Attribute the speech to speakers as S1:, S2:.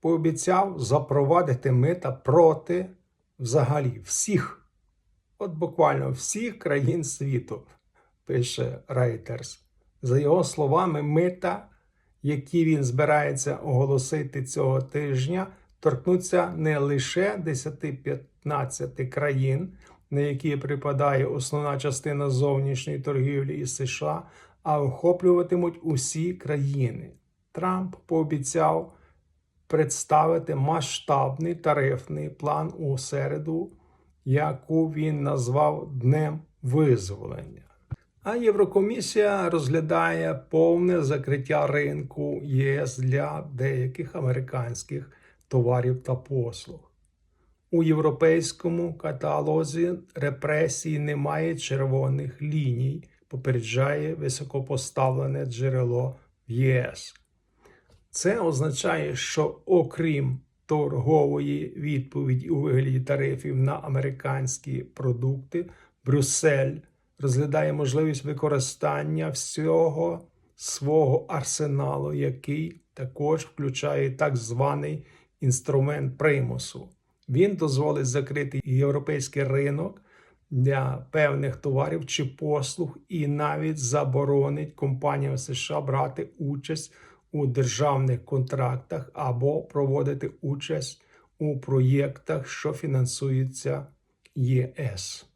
S1: пообіцяв запровадити мита проти взагалі всіх, от буквально всіх країн світу, пише Reuters. За його словами, мита, які він збирається оголосити цього тижня, торкнуться не лише 10-15 країн, на які припадає основна частина зовнішньої торгівлі із США, а охоплюватимуть усі країни. Трамп пообіцяв представити масштабний тарифний план у середу, яку він назвав Днем визволення. А Єврокомісія розглядає повне закриття ринку ЄС для деяких американських товарів та послуг. У європейському каталозі репресій немає червоних ліній, попереджає високопоставлене джерело в ЄС. Це означає, що окрім торгової відповіді у вигляді тарифів на американські продукти, Брюссель розглядає можливість використання всього свого арсеналу, який також включає так званий інструмент примусу. Він дозволить закрити європейський ринок для певних товарів чи послуг і навіть заборонить компаніям США брати участь у державних контрактах або проводити участь у проєктах, що фінансуються ЄС.